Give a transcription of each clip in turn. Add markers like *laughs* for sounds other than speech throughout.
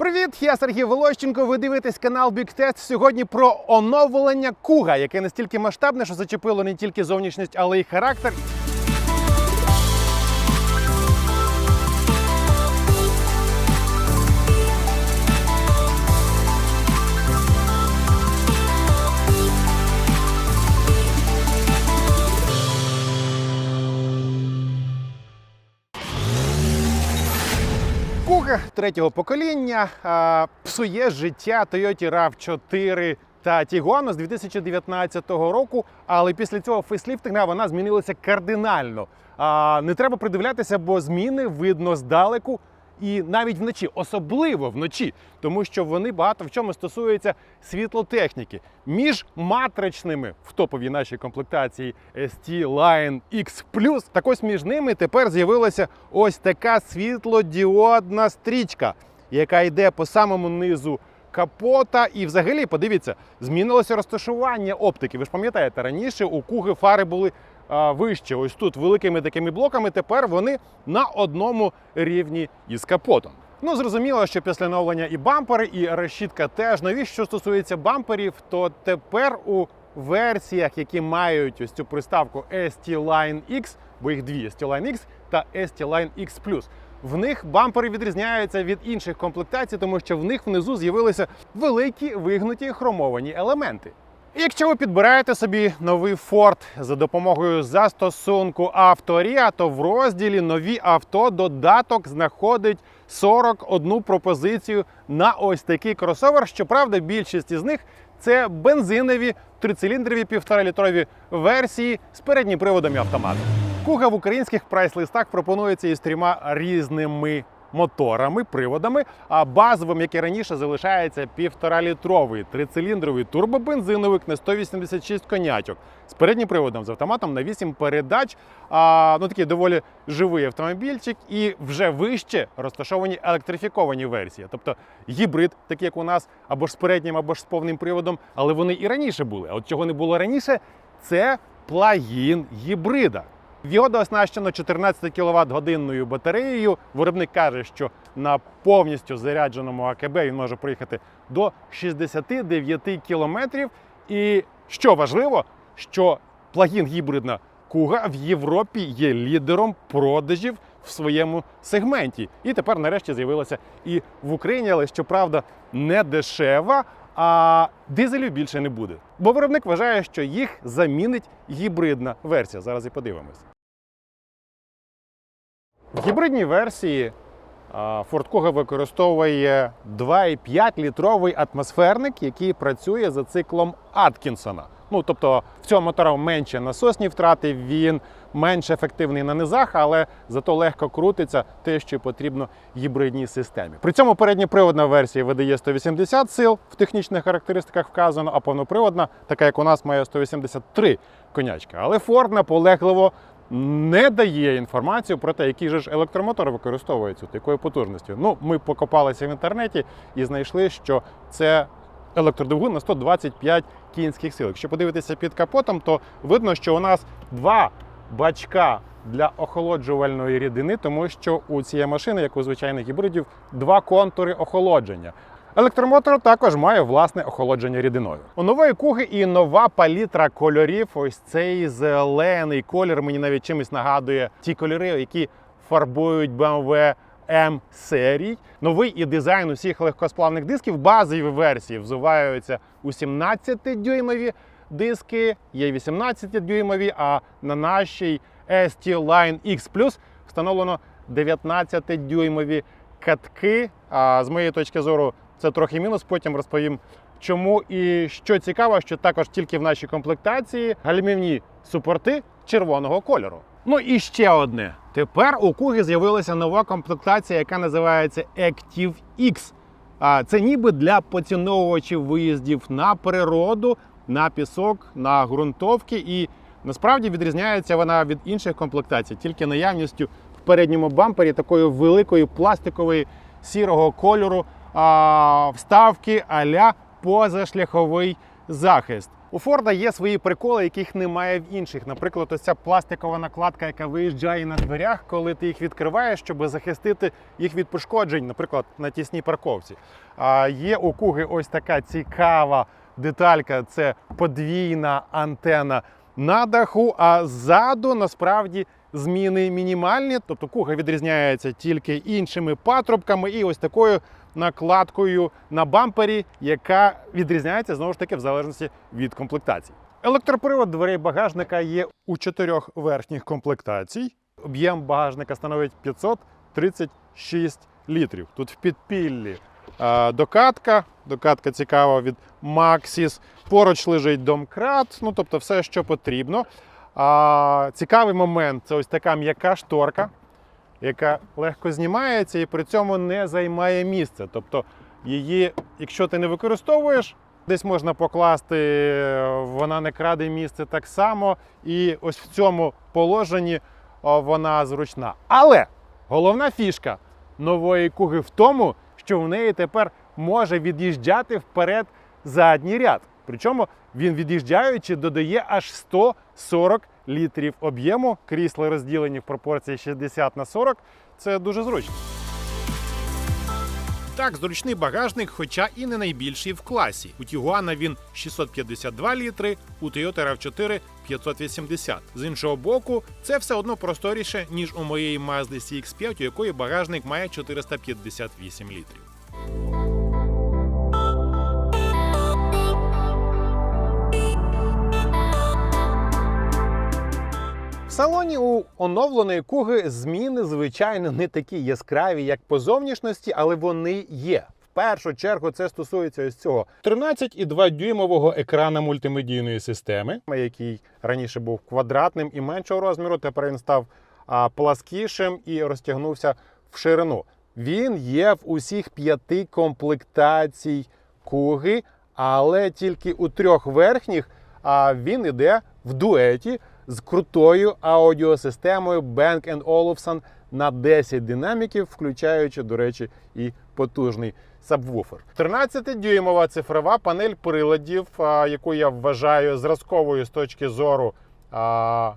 Привіт, я Сергій Волощенко. Ви дивитесь канал Test. Сьогодні про оновлення Куга, яке настільки масштабне, що зачепило не тільки зовнішність, але й характер. Третього покоління а, псує життя Toyota RAV4 та Tiguan з 2019 року, але після цього фейсліфтинга вона змінилася кардинально. А, не треба придивлятися, бо зміни видно здалеку. І навіть вночі, особливо вночі, тому що вони багато в чому стосуються світлотехніки. Між матричними в топовій нашій комплектації ST Line X так ось між ними тепер з'явилася ось така світлодіодна стрічка, яка йде по самому низу капота. І взагалі, подивіться, змінилося розташування оптики. Ви ж пам'ятаєте, раніше у куги фари були вище, ось тут великими такими блоками. Тепер вони на одному рівні із капотом. Ну, зрозуміло, що після оновлення і бампери, і решітка теж нові. Що стосується бамперів, то тепер у версіях, які мають ось цю приставку ST Line X, бо їх дві ST Line X та ST Line X+. В них бампери відрізняються від інших комплектацій, тому що в них внизу з'явилися великі вигнуті хромовані елементи. Якщо ви підбираєте собі новий Ford за допомогою застосунку Авторія, то в розділі Нові авто додаток знаходить 41 пропозицію на ось такий кросовер. Щоправда, більшість із них це бензинові трициліндрові півторалітрові версії з переднім приводом і автоматом. Куга в українських прайс-листах пропонується із трьома різними моторами, приводами, а базовим, як і раніше, залишається півторалітровий трициліндровий турбобензиновик на 186 конячок з переднім приводом з автоматом на 8 передач. А, ну такий доволі живий автомобільчик, і вже вище розташовані електрифіковані версії, тобто гібрид, такий як у нас, або ж з переднім, або ж з повним приводом, але вони і раніше були. А от чого не було раніше, це плагін гібрида. Його дооснащено 14 кВт годинною батареєю. Виробник каже, що на повністю зарядженому АКБ він може проїхати до 69 км. І що важливо, що плагін гібридна Куга в Європі є лідером продажів в своєму сегменті. І тепер нарешті з'явилася і в Україні, але щоправда не дешева. А дизелів більше не буде. Бо виробник вважає, що їх замінить гібридна версія. Зараз і подивимось. В гібридній версії Ford Kuga використовує 2,5 літровий атмосферник, який працює за циклом Аткінсона. Ну, тобто в цьому мотора менше насосні втрати, він менш ефективний на низах, але зато легко крутиться те, що потрібно гібридній системі. При цьому передньоприводна версія видає 180 сил в технічних характеристиках вказано, а повноприводна, така як у нас, має 183 конячки. Але Ford наполегливо не дає інформацію про те, який же ж електромотор використовується такою потужністю. Ну, ми покопалися в інтернеті і знайшли, що це електродвигун на 125 кінських сил. Якщо подивитися під капотом, то видно, що у нас два бачка для охолоджувальної рідини, тому що у цієї машини, як у звичайних гібридів, два контури охолодження. Електромотор також має власне охолодження рідиною. У нової куги і нова палітра кольорів. Ось цей зелений колір мені навіть чимось нагадує ті кольори, які фарбують BMW M серій. Новий і дизайн усіх легкосплавних дисків. Базові версії взуваються у 17-дюймові диски, є 18-дюймові, а на нашій ST Line X встановлено 19-дюймові катки. А з моєї точки зору, це трохи мінус. Потім розповім, чому і що цікаво, що також тільки в нашій комплектації гальмівні супорти червоного кольору. Ну і ще одне. Тепер у Куги з'явилася нова комплектація, яка називається Active X. Це ніби для поціновувачів виїздів на природу, на пісок, на ґрунтовки. І насправді відрізняється вона від інших комплектацій, тільки наявністю в передньому бампері такої великої пластикової сірого кольору а, вставки а-ля позашляховий захист. У Форда є свої приколи, яких немає в інших. Наприклад, ось ця пластикова накладка, яка виїжджає на дверях, коли ти їх відкриваєш, щоб захистити їх від пошкоджень, наприклад, на тісній парковці. А є у Куги ось така цікава деталька це подвійна антена на даху, а ззаду насправді зміни мінімальні. Тобто куга відрізняється тільки іншими патрубками і ось такою накладкою на бампері, яка відрізняється знову ж таки в залежності від комплектації. Електропривод дверей багажника є у чотирьох верхніх комплектацій. Об'єм багажника становить 536 літрів. Тут в підпіллі докатка. Докатка цікава від Maxis. Поруч лежить домкрат, ну тобто все, що потрібно. А, цікавий момент це ось така м'яка шторка, яка легко знімається і при цьому не займає місце. Тобто її, якщо ти не використовуєш, десь можна покласти, вона не краде місце так само. І ось в цьому положенні вона зручна. Але головна фішка нової куги в тому, що в неї тепер може від'їжджати вперед задній ряд. Причому він від'їжджаючи додає аж 140 літрів об'єму. Крісла розділені в пропорції 60 на 40. Це дуже зручно. Так, зручний багажник, хоча і не найбільший в класі. У Тігуана він 652 літри, у Toyota RAV4 580. З іншого боку, це все одно просторіше, ніж у моєї Mazda CX-5, у якої багажник має 458 літрів. Салоні у оновленої куги зміни, звичайно, не такі яскраві, як по зовнішності, але вони є. В першу чергу це стосується ось цього 13,2 дюймового екрана мультимедійної системи, який раніше був квадратним і меншого розміру. Тепер він став а, пласкішим і розтягнувся в ширину. Він є в усіх п'яти комплектацій куги, але тільки у трьох верхніх а він іде в дуеті з крутою аудіосистемою Bang Olufsen на 10 динаміків, включаючи, до речі, і потужний сабвуфер. 13-дюймова цифрова панель приладів, яку я вважаю зразковою з точки зору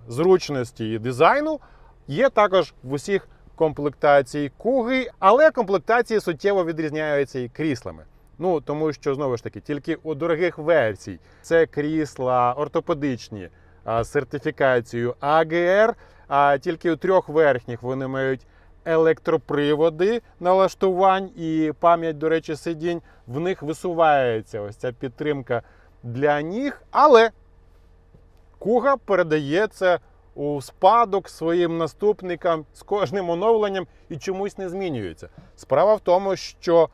зручності і дизайну, є також в усіх комплектацій куги, але комплектації суттєво відрізняються і кріслами. Ну тому що знову ж таки, тільки у дорогих версій це крісла ортопедичні сертифікацією АГР. А тільки у трьох верхніх вони мають електроприводи налаштувань і пам'ять, до речі, сидінь. В них висувається ось ця підтримка для ніг, але Куга передає це у спадок своїм наступникам з кожним оновленням і чомусь не змінюється. Справа в тому, що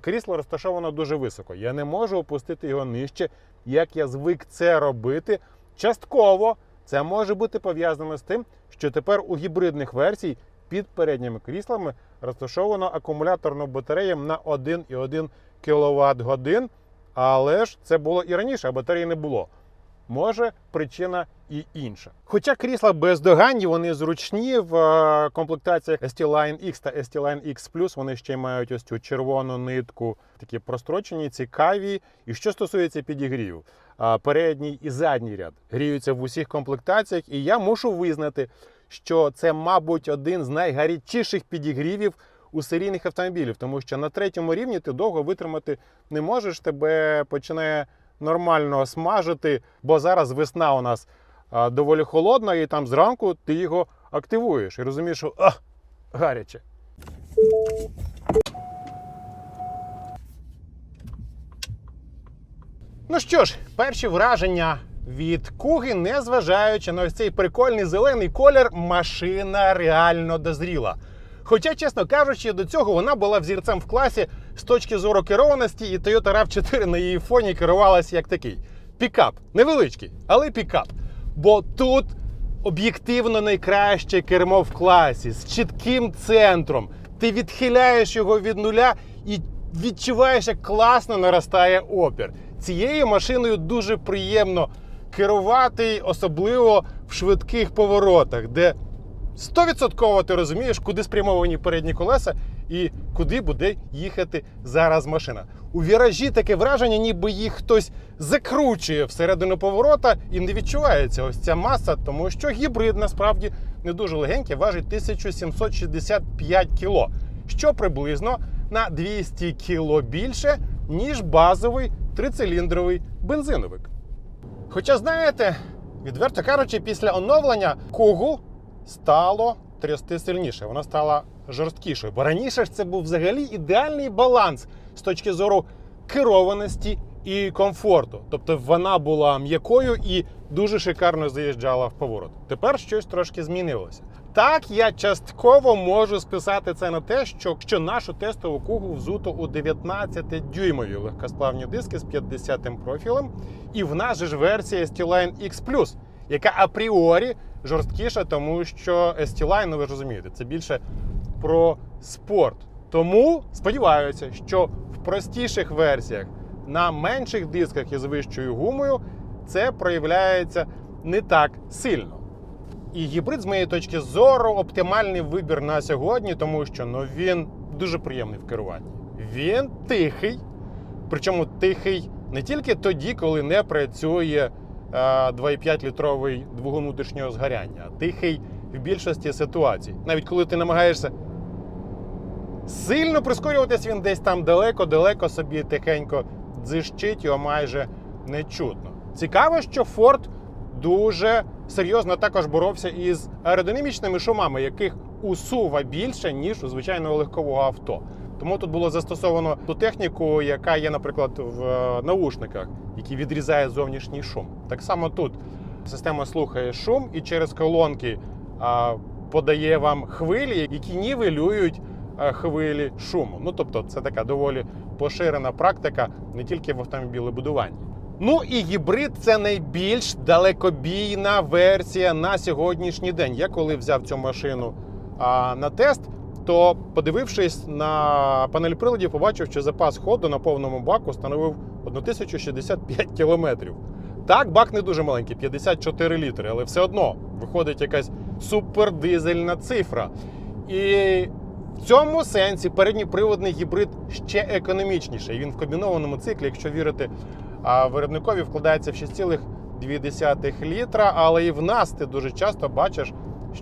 крісло розташовано дуже високо. Я не можу опустити його нижче, як я звик це робити. Частково це може бути пов'язано з тим, що тепер у гібридних версій під передніми кріслами розташовано акумуляторну батарею на 1,1 кВт годин. Але ж це було і раніше, а батареї не було. Може, причина і інша. Хоча крісла бездоганні, вони зручні в е, комплектаціях ST-Line X та ST-Line X вони ще й мають ось цю червону нитку, такі прострочені, цікаві. І що стосується підігріву, а, передній і задній ряд гріються в усіх комплектаціях, і я мушу визнати, що це, мабуть, один з найгарячіших підігрівів у серійних автомобілів, тому що на третьому рівні ти довго витримати не можеш, тебе починає нормально смажити, бо зараз весна у нас доволі холодна, і там зранку ти його активуєш і розумієш, що а, гаряче. Ну що ж, перші враження від куги, незважаючи на ось цей прикольний зелений колір, машина реально дозріла. Хоча, чесно кажучи, до цього вона була взірцем в класі з точки зору керованості, і Toyota RAV4 на її фоні керувалася як такий. Пікап. Невеличкий, але пікап. Бо тут об'єктивно найкраще кермо в класі з чітким центром. Ти відхиляєш його від нуля і відчуваєш, як класно наростає опір. Цією машиною дуже приємно керувати, особливо в швидких поворотах, де 100% ти розумієш, куди спрямовані передні колеса і куди буде їхати зараз машина. У віражі таке враження, ніби їх хтось закручує всередину поворота і не відчувається ось ця маса, тому що гібрид насправді не дуже легенький, важить 1765 кіло, що приблизно на 200 кіло більше, ніж базовий трициліндровий бензиновик. Хоча, знаєте, відверто кажучи, після оновлення Кугу стало трясти сильніше, вона стала жорсткішою. Бо раніше ж це був взагалі ідеальний баланс з точки зору керованості і комфорту. Тобто вона була м'якою і дуже шикарно заїжджала в поворот. Тепер щось трошки змінилося. Так, я частково можу списати це на те, що, що нашу тестову кугу взуто у 19-дюймові легкосплавні диски з 50-м профілем, і в нас же ж версія ST-Line X+, яка апріорі жорсткіша, тому що ST-Line, ну ви ж розумієте, це більше про спорт. Тому сподіваюся, що в простіших версіях на менших дисках із вищою гумою це проявляється не так сильно. І гібрид, з моєї точки зору, оптимальний вибір на сьогодні, тому що ну, він дуже приємний в керуванні. Він тихий, причому тихий не тільки тоді, коли не працює е, 2,5 літровий двигун внутрішнього згоряння, а тихий в більшості ситуацій. Навіть коли ти намагаєшся сильно прискорюватись, він десь там далеко-далеко собі тихенько дзищить, його майже не чутно. Цікаво, що Ford дуже серйозно також боровся із аеродинамічними шумами, яких у сува більше, ніж у звичайного легкового авто. Тому тут було застосовано ту техніку, яка є, наприклад, в е, наушниках, які відрізає зовнішній шум. Так само тут система слухає шум і через колонки а, подає вам хвилі, які нівелюють хвилі шуму. Ну тобто, це така доволі поширена практика не тільки в автомобілебудуванні. Ну і гібрид це найбільш далекобійна версія на сьогоднішній день. Я коли взяв цю машину а, на тест, то подивившись на панель приладів, побачив, що запас ходу на повному баку становив 1065 кілометрів. Так, бак не дуже маленький, 54 літри, але все одно виходить якась супердизельна цифра. І цьому сенсі передньоприводний гібрид ще економічніший. Він в комбінованому циклі, якщо вірити виробникові, вкладається в 6,2 літра. Але і в нас ти дуже часто бачиш,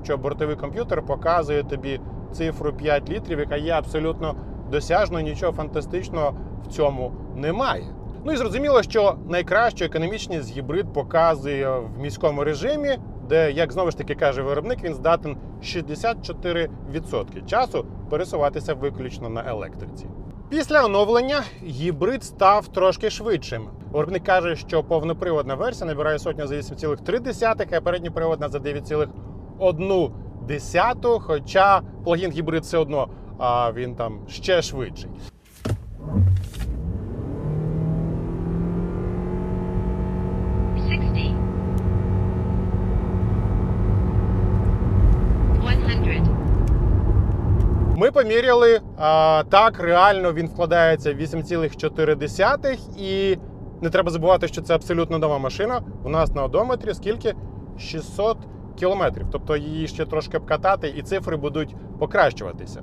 що бортовий комп'ютер показує тобі цифру 5 літрів, яка є абсолютно досяжною, нічого фантастичного в цьому немає. Ну і зрозуміло, що найкращу економічність гібрид показує в міському режимі, де, як знову ж таки каже виробник, він здатен 64% часу пересуватися виключно на електриці. Після оновлення гібрид став трошки швидшим. Виробник каже, що повноприводна версія набирає сотню за 8,3, а передньоприводна за 9,1, хоча плагін гібрид все одно а, він там ще швидший. Ми поміряли так, реально він вкладається в 8,4 і не треба забувати, що це абсолютно нова машина. У нас на одометрі скільки? 600 кілометрів. Тобто її ще трошки обкатати, і цифри будуть покращуватися.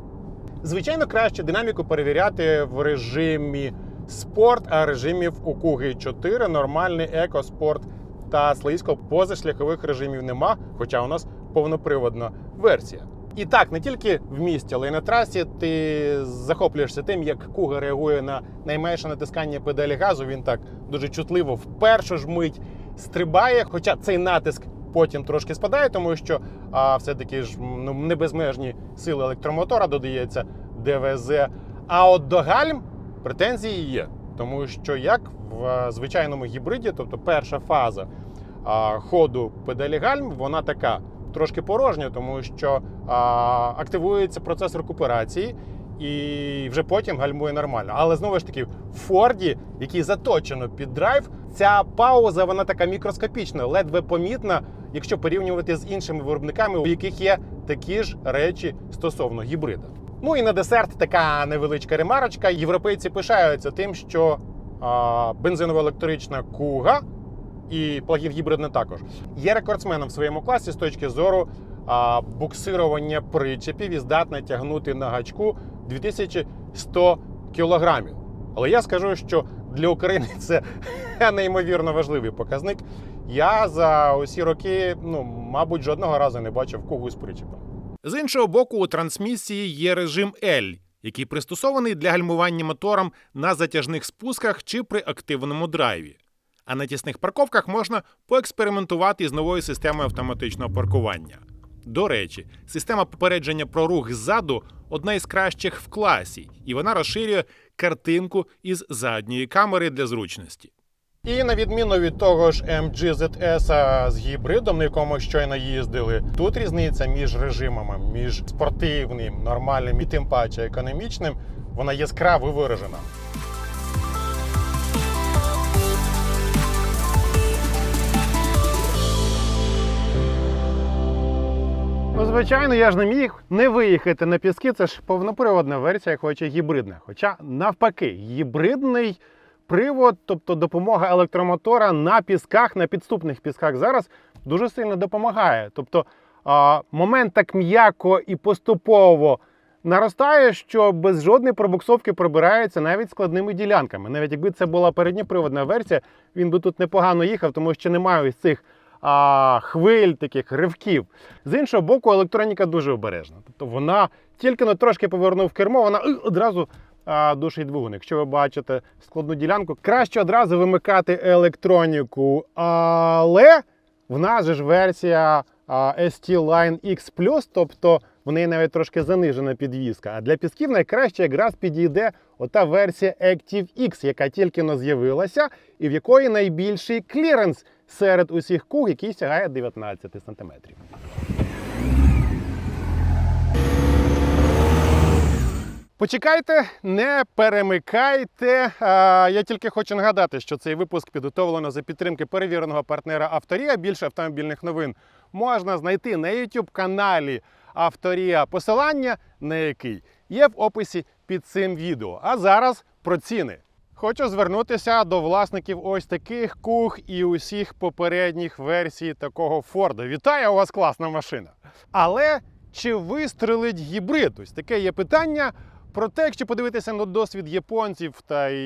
Звичайно, краще динаміку перевіряти в режимі спорт, а режимів у Куги 4, нормальний екоспорт та слизько позашляхових режимів нема, хоча у нас повноприводна версія. І так, не тільки в місті, але й на трасі ти захоплюєшся тим, як Куга реагує на найменше натискання педалі газу. Він так дуже чутливо в першу ж мить стрибає. Хоча цей натиск потім трошки спадає, тому що а, все-таки ж ну, не сили електромотора додається ДВЗ. А от до гальм претензії є, тому що як в звичайному гібриді, тобто перша фаза а, ходу педалі гальм, вона така трошки порожня, тому що а, активується процес рекуперації. І вже потім гальмує нормально. Але знову ж таки, в Форді, який заточено під драйв, ця пауза вона така мікроскопічна, ледве помітна, якщо порівнювати з іншими виробниками, у яких є такі ж речі стосовно гібрида. Ну і на десерт така невеличка ремарочка. Європейці пишаються тим, що а, бензиново-електрична куга і плагів гібридна також є рекордсменом в своєму класі з точки зору а, буксирування причепів і здатна тягнути на гачку 2100 кілограмів. Але я скажу, що для України *laughs* це неймовірно важливий показник. Я за усі роки, ну, мабуть, жодного разу не бачив когось з причепом. З іншого боку, у трансмісії є режим L, який пристосований для гальмування мотором на затяжних спусках чи при активному драйві. А на тісних парковках можна поекспериментувати з новою системою автоматичного паркування. До речі, система попередження про рух ззаду одна із кращих в класі, і вона розширює картинку із задньої камери для зручності. І на відміну від того ж MG ZS з гібридом, на якому щойно їздили, тут різниця між режимами, між спортивним, нормальним і тим паче економічним, вона яскраво виражена. Ну, звичайно, я ж не міг не виїхати на піски. Це ж повноприводна версія, хоч і гібридна. Хоча навпаки, гібридний привод, тобто допомога електромотора на пісках, на підступних пісках зараз дуже сильно допомагає. Тобто момент так м'яко і поступово наростає, що без жодної пробуксовки пробирається навіть складними ділянками. Навіть якби це була передньоприводна версія, він би тут непогано їхав, тому що немає ось цих а, хвиль, таких ривків. З іншого боку, електроніка дуже обережна. Тобто вона тільки но трошки повернув кермо, вона «Ой», одразу а, душить двигун. Якщо ви бачите складну ділянку, краще одразу вимикати електроніку. Але в нас же ж версія а, ST Line X тобто в неї навіть трошки занижена підвізка. А для пісків найкраще якраз підійде ота версія Active X, яка тільки но з'явилася, і в якої найбільший кліренс серед усіх куг, який сягає 19 см. Почекайте, не перемикайте. Я тільки хочу нагадати, що цей випуск підготовлено за підтримки перевіреного партнера Авторія. Більше автомобільних новин можна знайти на youtube каналі Авторія, посилання на який є в описі під цим відео. А зараз про ціни. Хочу звернутися до власників ось таких куг і усіх попередніх версій такого Форда. Вітаю, у вас класна машина. Але чи вистрелить гібрид? Ось таке є питання. Проте, якщо подивитися на досвід японців та і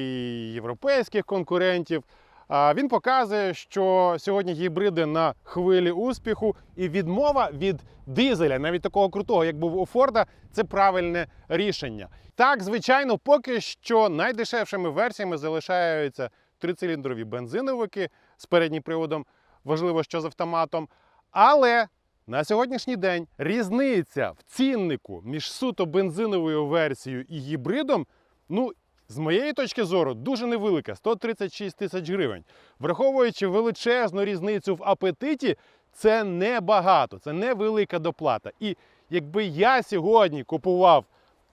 європейських конкурентів, він показує, що сьогодні гібриди на хвилі успіху і відмова від дизеля, навіть такого крутого, як був у Форда, це правильне рішення. Так, звичайно, поки що найдешевшими версіями залишаються трициліндрові бензиновики з переднім приводом, важливо, що з автоматом. Але на сьогоднішній день різниця в ціннику між суто бензиновою версією і гібридом, ну, з моєї точки зору, дуже невелика 136 тисяч гривень. Враховуючи величезну різницю в апетиті, це небагато, це невелика доплата. І якби я сьогодні купував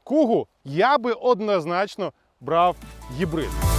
кугу, я би однозначно брав гібрид.